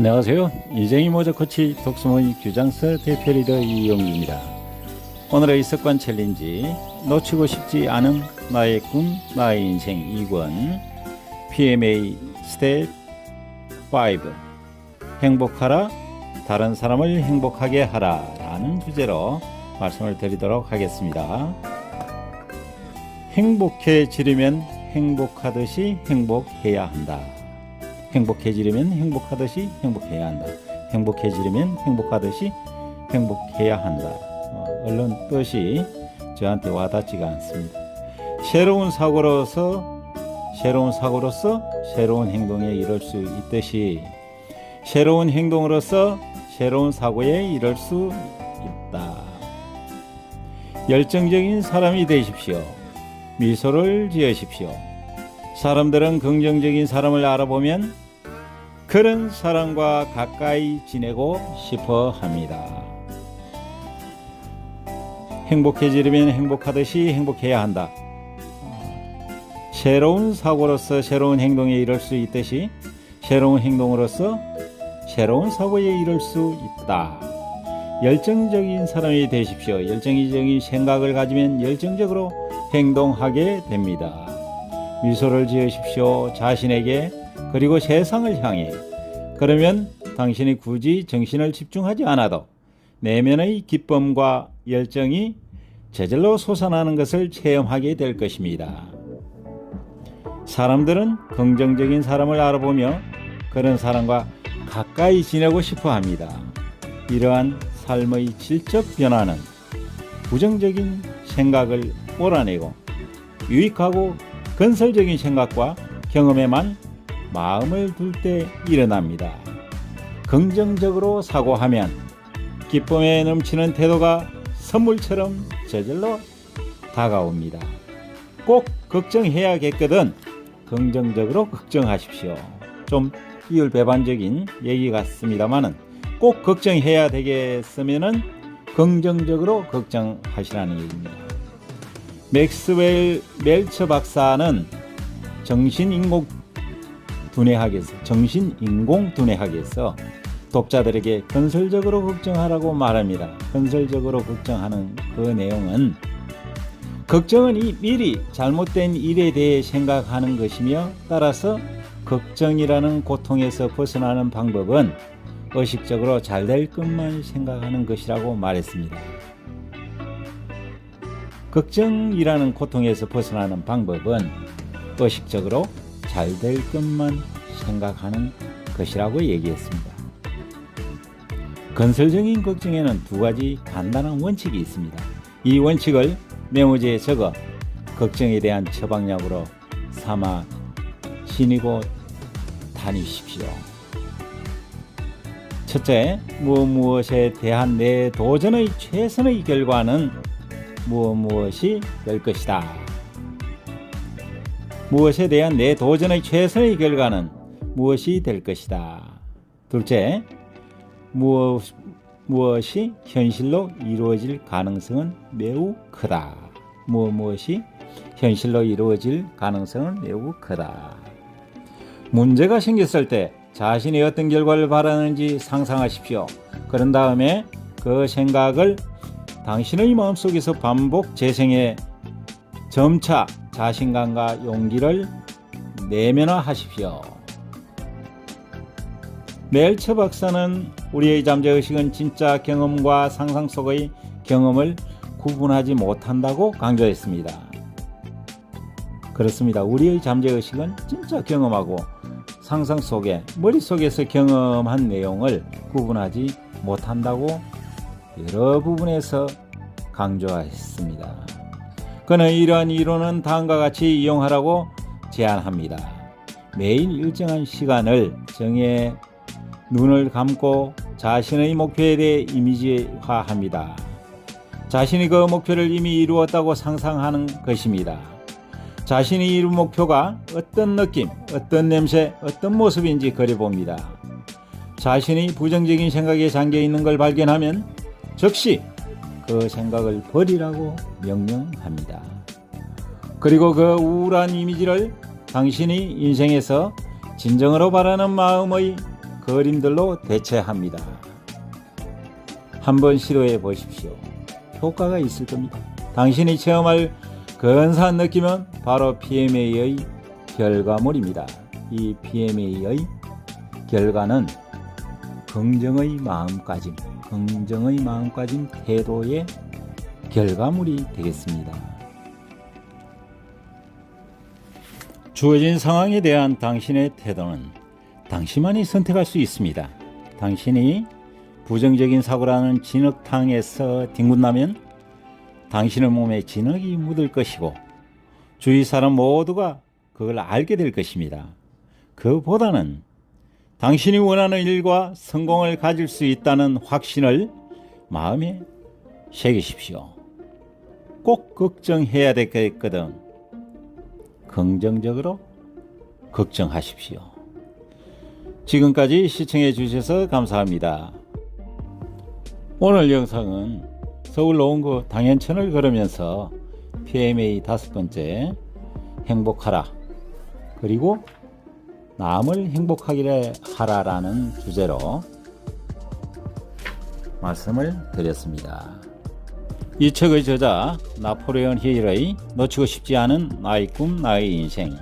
안녕하세요. 이쟁이 모자 코치 독수모의 규장서 대표 리더 이용규입니다. 오늘의 습관 챌린지 놓치고 싶지 않은 나의 꿈, 나의 인생 2권 PMA 스텝 5 행복하라 다른 사람을 행복하게 하라 라는 주제로 말씀을 드리도록 하겠습니다. 행복해지려면 행복하듯이 행복해야 한다. 행복해지려면 행복하듯이 행복해야 한다. 행복해지려면 행복하듯이 행복해야 한다. 어, 얼른 뜻이 저한테 와닿지가 않습니다. 새로운 사고로서 새로운 사고로서 새로운 행동에 이를 수 있듯이 새로운 행동으로서 새로운 사고에 이를 수 있다. 열정적인 사람이 되십시오. 미소를 지으십시오. 사람들은 긍정적인 사람을 알아보면 그런 사람과 가까이 지내고 싶어 합니다. 행복해지려면 행복하듯이 행복해야 한다. 새로운 사고로서 새로운 행동에 이를 수 있듯이 새로운 행동으로서 새로운 사고에 이를 수 있다. 열정적인 사람이 되십시오. 열정적인 생각을 가지면 열정적으로 행동하게 됩니다. 미소를 지으십시오. 자신에게 그리고 세상을 향해. 그러면 당신이 굳이 정신을 집중하지 않아도 내면의 기쁨과 열정이 저절로 솟아나는 것을 체험하게 될 것입니다. 사람들은 긍정적인 사람을 알아보며 그런 사람과 가까이 지내고 싶어 합니다. 이러한 삶의 질적 변화는 부정적인 생각을 몰아내고 유익하고 건설적인 생각과 경험에만 마음을 둘 때 일어납니다. 긍정적으로 사고하면 기쁨에 넘치는 태도가 선물처럼 저절로 다가옵니다. 꼭 걱정해야겠거든 긍정적으로 걱정하십시오. 좀 이율배반적인 얘기 같습니다만은 꼭 걱정해야 되겠으면은 긍정적으로 걱정하시라는 얘기입니다. 맥스웰 멜처 박사는 정신인공 두뇌학에서 정신인공 두뇌학에서 독자들에게 건설적으로 걱정하라고 말합니다. 건설적으로 걱정하는 그 내용은 걱정은 이 미리 잘못된 일에 대해 생각하는 것이며 따라서 걱정이라는 고통에서 벗어나는 방법은 의식적으로 잘 될 것만 생각하는 것이라고 말했습니다. 걱정이라는 고통에서 벗어나는 방법은 의식적으로 잘 될 것만 생각하는 것이라고 얘기했습니다. 건설적인 걱정에는 두 가지 간단한 원칙이 있습니다. 이 원칙을 메모지에 적어 걱정에 대한 처방약으로 삼아 지니고 다니십시오. 첫째, 무엇 무엇에 대한 내 도전의 최선의 결과는 무엇 무엇이 될 것이다. 무엇에 대한 내 도전의 최선의 결과는 무엇이 될 것이다. 둘째, 무엇, 무엇이 현실로 이루어질 가능성은 매우 크다. 무엇 무엇이 현실로 이루어질 가능성은 매우 크다. 문제가 생겼을 때 자신이 어떤 결과를 바라는지 상상하십시오. 그런 다음에 그 생각을 당신의 마음속에서 반복 재생해 점차 자신감과 용기를 내면화하십시오. 멜처 박사는 우리의 잠재의식은 진짜 경험과 상상 속의 경험을 구분하지 못한다고 강조했습니다. 그렇습니다. 우리의 잠재의식은 진짜 경험하고 상상 속에 머릿속에서 경험한 내용을 구분하지 못한다고 여러 부분에서 강조했습니다. 그는 이러한 이론은 다음과 같이 이용하라고 제안합니다. 매일 일정한 시간을 정해 눈을 감고 자신의 목표에 대해 이미지화합니다. 자신이 그 목표를 이미 이루었다고 상상하는 것입니다. 자신이 이룬 목표가 어떤 느낌, 어떤 냄새, 어떤 모습인지 그려봅니다. 자신이 부정적인 생각에 잠겨 있는 걸 발견하면 즉시 그 생각을 버리라고 명령합니다. 그리고 그 우울한 이미지를 당신이 인생에서 진정으로 바라는 마음의 그림들로 대체합니다. 한번 시도해 보십시오. 효과가 있을 겁니다. 당신이 체험할 근사한 느낌은 바로 PMA의 결과물입니다. 이 PMA의 결과는 긍정의 마음가짐, 긍정의 마음가짐 태도의 결과물이 되겠습니다. 주어진 상황에 대한 당신의 태도는 당신만이 선택할 수 있습니다. 당신이 부정적인 사고라는 진흙탕에서 뒹군다면 당신의 몸에 진흙이 묻을 것이고 주위 사람 모두가 그걸 알게 될 것입니다. 그보다는 당신이 원하는 일과 성공을 가질 수 있다는 확신을 마음에 새기십시오. 꼭 걱정해야 되겠거든. 긍정적으로 걱정하십시오. 지금까지 시청해 주셔서 감사합니다. 오늘 영상은 서울 노원구 당연천을 걸으면서 PMA 다섯 번째 행복하라 그리고 남을 행복하게 하라라는 주제로 말씀을 드렸습니다. 이 책의 저자 나포레온 힐의 놓치고 싶지 않은 나의 꿈 나의 인생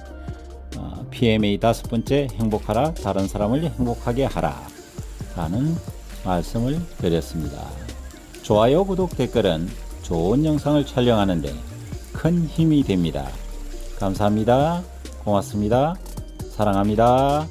어, PMA 다섯 번째 행복하라 다른 사람을 행복하게 하라 라는 말씀을 드렸습니다. 좋아요 구독 댓글은 좋은 영상을 촬영하는데 큰 힘이 됩니다. 감사합니다. 고맙습니다. 사랑합니다.